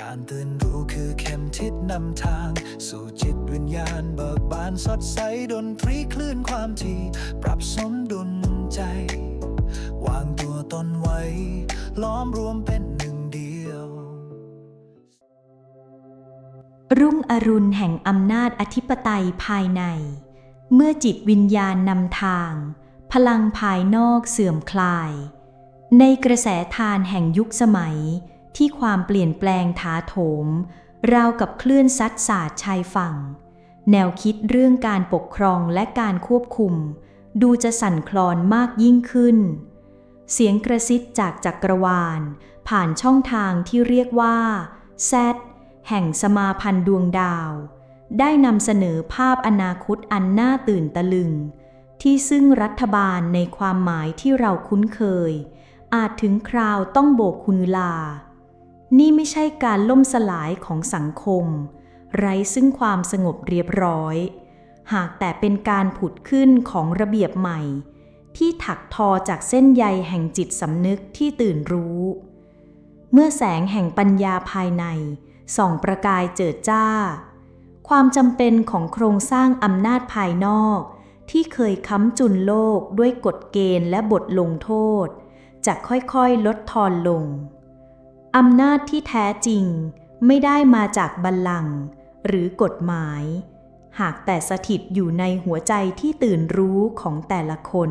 การตื่นรู้คือเข็มทิศนำทาง สู่จิตวิญญาณเบิกบานสดใสดนตรีคลื่นความถี่ ปรับสมดุลใจ วางตัวตนไว้ ล้อมรวมเป็นหนึ่งเดียว รุ่งอรุณแห่งอำนาจอธิปไตยภายใน เมื่อจิตวิญญาณนำทาง พลังภายนอกเสื่อมคลาย ในกระแสทานแห่งยุคสมัย ที่ความเปลี่ยนแปลงถาโถม ราวกับคลื่นซัดสาดชายฝั่ง แนวคิดเรื่องการปกครองและการควบคุม ดูจะสั่นคลอนมากยิ่งขึ้น เสียงกระซิบจากจักรวาล ผ่านช่องทางที่เรียกว่าแซดแห่งสมาพันธ์ดวงดาว ได้นำเสนอภาพอนาคตอันน่าตื่นตะลึง ที่ซึ่งรัฐบาลในความหมายที่เราคุ้นเคย อาจถึงคราวต้องโบกคุณลา นี่ไม่ใช่การล่มสลายของสังคม ไร้ซึ่งความสงบเรียบร้อย หากแต่เป็นการผุดขึ้นของระเบียบใหม่ ที่ถักทอจากเส้นใยแห่งจิตสำนึกที่ตื่นรู้ เมื่อแสงแห่งปัญญาภายในส่องประกายเจิดจ้า ความจำเป็นของโครงสร้างอำนาจภายนอก ที่เคยค้ำจุนโลกด้วยกฎเกณฑ์และบทลงโทษ จะค่อยๆลดทอนลง อำนาจที่แท้จริงไม่ได้มาจากบัลลังก์หรือกฎหมาย หากแต่สถิตอยู่ในหัวใจที่ตื่นรู้ของแต่ละคน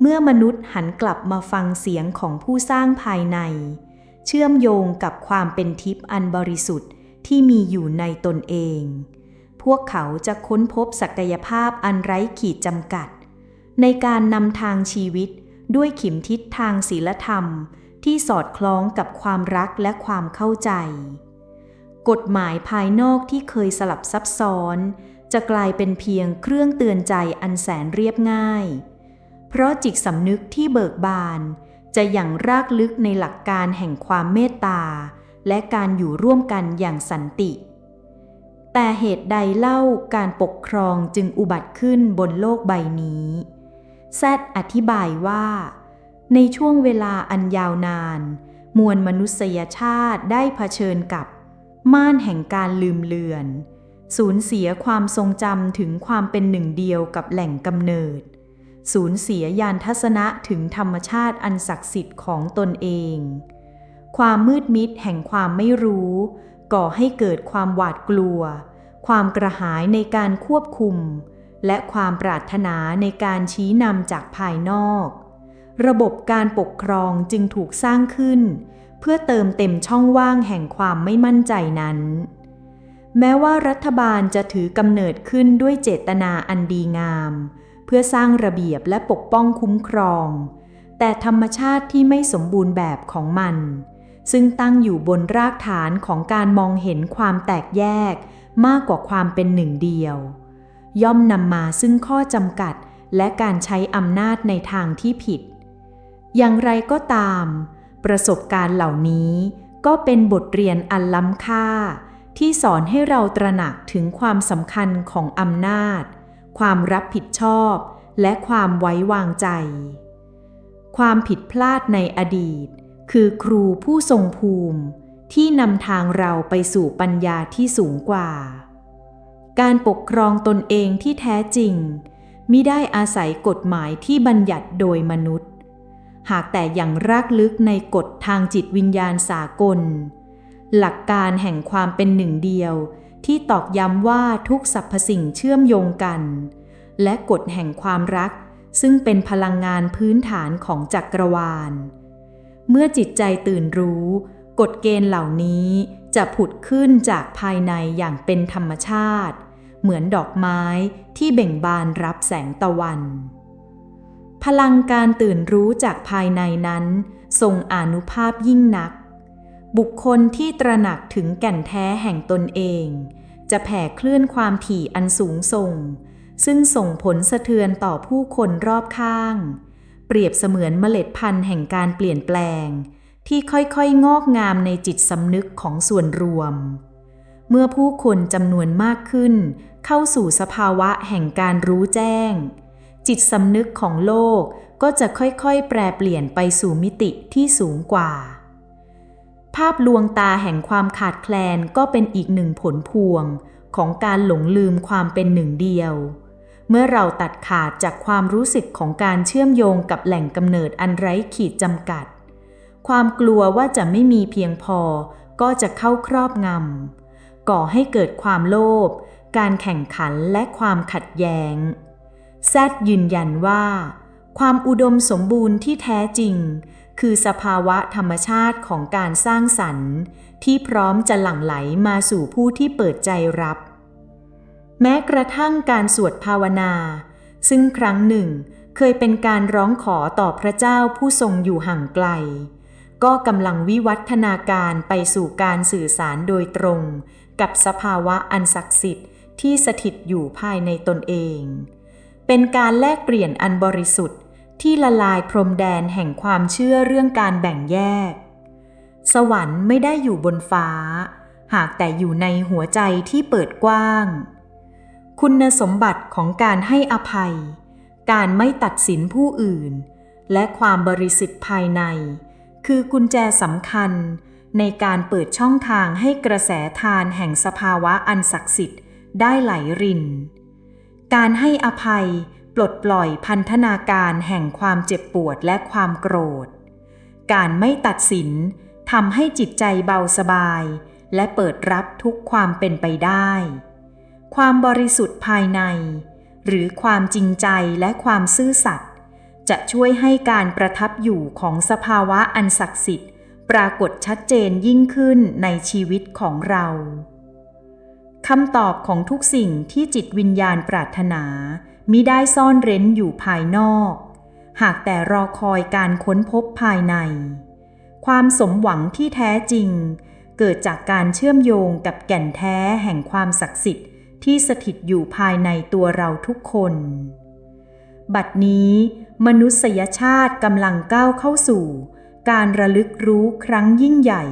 เมื่อมนุษย์หันกลับมาฟังเสียงของผู้สร้างภายใน เชื่อมโยงกับความเป็นทิพย์อันบริสุทธิ์ที่มีอยู่ในตนเอง พวกเขาจะค้นพบศักยภาพอันไร้ขีดจำกัด ในการนำทางชีวิตด้วยขิมทิศทางศีลธรรม ที่สอดคล้องกับความรักและความเข้าใจ กฎหมายภายนอกที่เคยสลับซับซ้อน จะกลายเป็นเพียงเครื่องเตือนใจอันแสนเรียบง่าย เพราะจิตสำนึกที่เบิกบาน จะอย่างรากลึกในหลักการแห่งความเมตตา และการอยู่ร่วมกันอย่างสันติ แต่เหตุใดเล่าการปกครองจึงอุบัติขึ้นบนโลกใบนี้แซดอธิบายว่า ในช่วงเวลาอันยาวนาน มวลมนุษยชาติได้เผชิญกับ ม่านแห่งการลืมเลือน สูญเสียความทรงจำถึงความเป็นหนึ่งเดียวกับแหล่งกำเนิด สูญเสียยานทัศนะถึงธรรมชาติอันศักดิ์สิทธิ์ของตนเอง ความมืดมิดแห่งความไม่รู้ ก่อให้เกิดความหวาดกลัว ความกระหายในการควบคุม และความปรารถนาในการชี้นำจากภายนอก ระบบการปกครองจึงถูกสร้างขึ้น เพื่อเติมเต็มช่องว่างแห่งความไม่มั่นใจนั้น แม้ว่ารัฐบาลจะถือกำเนิดขึ้นด้วยเจตนาอันดีงาม เพื่อสร้างระเบียบและปกป้องคุ้มครอง แต่ธรรมชาติที่ไม่สมบูรณ์แบบของมัน ซึ่งตั้งอยู่บนรากฐานของการมองเห็นความแตกแยกมากกว่าความเป็นหนึ่งเดียว ย่อมนำมาซึ่งข้อจำกัดและการใช้อำนาจในทางที่ผิด อย่างไรก็ตาม ประสบการณ์เหล่านี้ก็เป็นบทเรียนอันล้ำค่า ที่สอนให้เราตระหนักถึงความสำคัญของอำนาจ ความรับผิดชอบ และความไว้วางใจ ความผิดพลาดในอดีต คือครูผู้ทรงภูมิ ที่นำทางเราไปสู่ปัญญาที่สูงกว่า การปกครองตนเองที่แท้จริงมิได้อาศัยกฎหมายที่บัญญัติโดยมนุษย์ หากแต่อย่างรากลึกในกฎทางจิตวิญญาณสากล หลักการแห่งความเป็นหนึ่งเดียว ที่ตอกย้ำว่าทุกสรรพสิ่งเชื่อมโยงกัน และกฎแห่งความรัก ซึ่งเป็นพลังงานพื้นฐานของจักรวาล เมื่อจิตใจตื่นรู้ กฎเกณฑ์เหล่านี้จะผุดขึ้นจากภายในอย่างเป็นธรรมชาติ เหมือนดอกไม้ที่เบ่งบานรับแสงตะวัน พลังการตื่นรู้จากภายในนั้นทรงอนุภาพยิ่งนัก บุคคลที่ตระหนักถึงแก่นแท้แห่งตนเอง จะแผ่เคลื่อนความถี่อันสูงส่ง ซึ่งส่งผลสะเทือนต่อผู้คนรอบข้าง เปรียบเสมือนเมล็ดพันธุ์แห่งการเปลี่ยนแปลง ที่ค่อยๆ งอกงามในจิตสำนึกของส่วนรวม เมื่อผู้คนจำนวนมากขึ้น เข้าสู่สภาวะแห่งการรู้แจ้ง จิตสำนึกของโลกก็จะค่อยๆ แปรเปลี่ยนไปสู่มิติที่สูงกว่า ภาพลวงตาแห่งความขาดแคลนก็เป็นอีกหนึ่งผลพวงของการหลงลืมความเป็นหนึ่งเดียว เมื่อเราตัดขาดจากความรู้สึกของการเชื่อมโยงกับแหล่งกำเนิดอันไร้ขีดจำกัด ความกลัวว่าจะไม่มีเพียงพอก็จะเข้าครอบงำก่อให้เกิดความโลภการแข่งขันและความขัดแย้ง แซดยืนยันว่า ความอุดมสมบูรณ์ที่แท้จริง คือสภาวะธรรมชาติของการสร้างสรรค์ ที่พร้อมจะหลั่งไหลมาสู่ผู้ที่เปิดใจรับ แม้กระทั่งการสวดภาวนา ซึ่งครั้งหนึ่งเคยเป็นการร้องขอต่อพระเจ้าผู้ทรงอยู่ห่างไกล ก็กำลังวิวัฒนาการไปสู่การสื่อสารโดยตรง กับสภาวะอันศักดิ์สิทธิ์ที่สถิตอยู่ภายในตนเอง เป็นการแลกเปลี่ยนอันบริสุทธิ์ที่ละลายพรมแดนแห่งความเชื่อเรื่องการแบ่งแยก สวรรค์ไม่ได้อยู่บนฟ้า หากแต่อยู่ในหัวใจที่เปิดกว้าง คุณสมบัติของการให้อภัย การไม่ตัดสินผู้อื่น และความบริสุทธิ์ภายใน คือกุญแจสำคัญในการเปิดช่องทางให้กระแสทานแห่งสภาวะอันศักดิ์สิทธิ์ได้ไหลริน การให้อภัย ปลดปล่อยพันธนาการแห่งความเจ็บปวดและความโกรธ การไม่ตัดสินทำให้จิตใจเบาสบาย และเปิดรับทุกความเป็นไปได้ ความบริสุทธิ์ภายใน หรือความจริงใจและความซื่อสัตย์จะช่วยให้การประทับอยู่ของสภาวะอันศักดิ์สิทธิ์ ปรากฏชัดเจนยิ่งขึ้นในชีวิตของเรา คำตอบของทุกสิ่งที่จิตวิญญาณปรารถนา มิได้ซ่อนเร้นอยู่ภายนอก หากแต่รอคอยการค้นพบภายใน ความสมหวังที่แท้จริง เกิดจากการเชื่อมโยงกับแก่นแท้แห่งความศักดิ์สิทธิ์ที่สถิตอยู่ภายในตัวเราทุกคน บัดนี้ มนุษยชาติกำลังก้าวเข้าสู่ การระลึกรู้ครั้งยิ่งใหญ่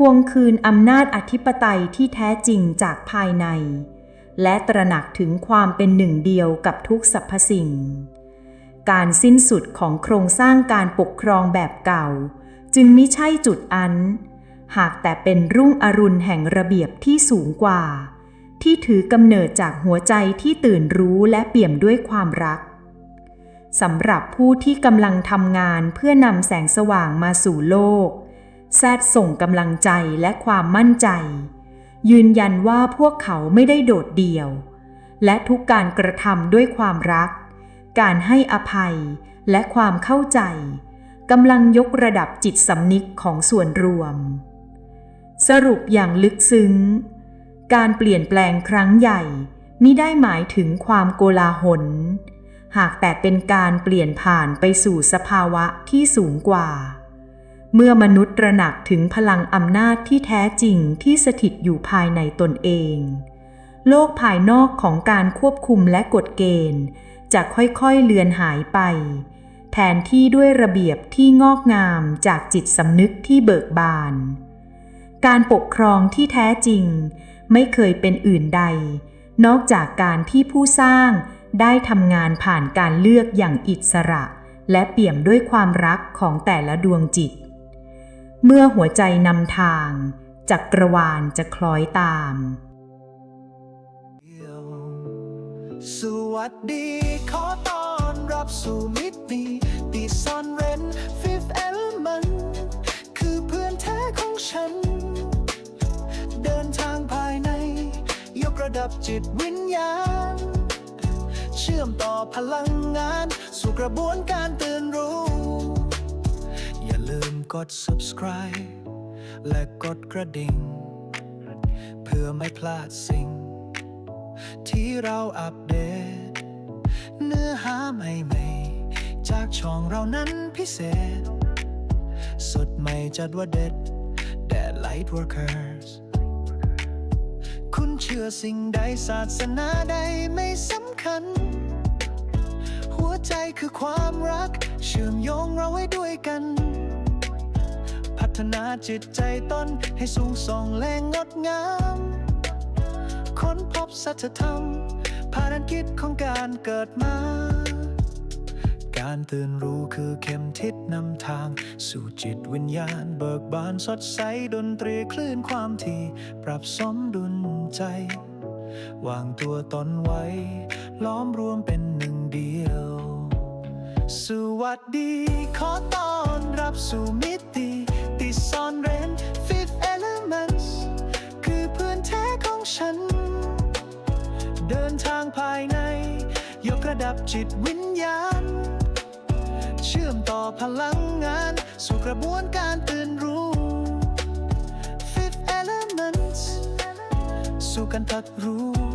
ทวงคืนอำนาจอธิปไตยที่แท้จริงจากภายใน และตระหนักถึงความเป็นหนึ่งเดียวกับทุกสรรพสิ่ง การสิ้นสุดของโครงสร้างการปกครองแบบเก่า จึงไม่ใช่จุดอัน หากแต่เป็นรุ่งอรุณแห่งระเบียบที่สูงกว่า ที่ถือกำเนิดจากหัวใจที่ตื่นรู้และเปี่ยมด้วยความรักสำหรับผู้ที่กำลังทำงานเพื่อนำแสงสว่างมาสู่โลก แซดส่งกำลังใจและความมั่นใจ ยืนยันว่าพวกเขาไม่ได้โดดเดี่ยว และทุกการกระทำด้วยความรัก การให้อภัยและความเข้าใจกำลังยกระดับจิตสำนึกของส่วนรวม สรุปอย่างลึกซึ้ง การเปลี่ยนแปลงครั้งใหญ่มิได้หมายถึงความโกลาหล หากแต่เป็นการเปลี่ยนผ่านไปสู่สภาวะที่สูงกว่า เมื่อมนุษย์ตระหนักถึงพลังอำนาจที่แท้จริงที่สถิตอยู่ภายในตนเอง โลกภายนอกของการควบคุมและกฎเกณฑ์ จะค่อยๆเลือนหายไป แทนที่ด้วยระเบียบที่งอกงามจากจิตสำนึกที่เบิกบาน การปกครองที่แท้จริง ไม่เคยเป็นอื่นใด นอกจากการที่ผู้สร้างได้ทำงานผ่านการเลือกอย่างอิสระ และเปี่ยมด้วยความรักของแต่ละดวงจิต เมื่อหัวใจนำทางจักรวาลจะคล้อยตาม สวัสดีขอต้อนรับสู่มิติที่ซ่อนเร้น Fifth Element คือเพื่อนแท้ของฉัน เดินทางภายใน ยกระดับจิตวิญญาณ เชื่อมต่อพลังงาน สู่กระบวนการตื่นรู้ กด subscribe และกดกระดิ่ง เพื่อไม่พลาดสิ่ง ที่เราอัปเดต เนื้อหาใหม่ๆ จากช่องเรานั้นพิเศษ สดใหม่จัดว่าเด็ดแดด Light Workers คุณเชื่อสิ่งใดศาสนาใดไม่สำคัญ หัวใจคือความรัก เชื่อมโยงเราไว้ด้วยกัน ฒนาจิตใจตนให้สูงส่องและงดงาม ค้นพบสัจธรรมภารกิจของการเกิดมา การตื่นรู้คือเข็มทิศนำทาง สู่จิตวิญญาณเบิกบานสดใสดนตรีคลื่นความถี่ ปรับสมดุลใจ วางตัวตนไว้ ล้อมรวมเป็นหนึ่งเดียว สวัสดีขอต้อนรับสู่มิติ ที่ซ่อนเร้น Fifth Elements คือเพื้นแท้ของฉัน เดินทางภายใน ยกระดับจิตวิญญาณ เชื่อมต่อพลังงาน สู่กระบวนการตื่นรู้ Fifth Elements สู่การตัดรู้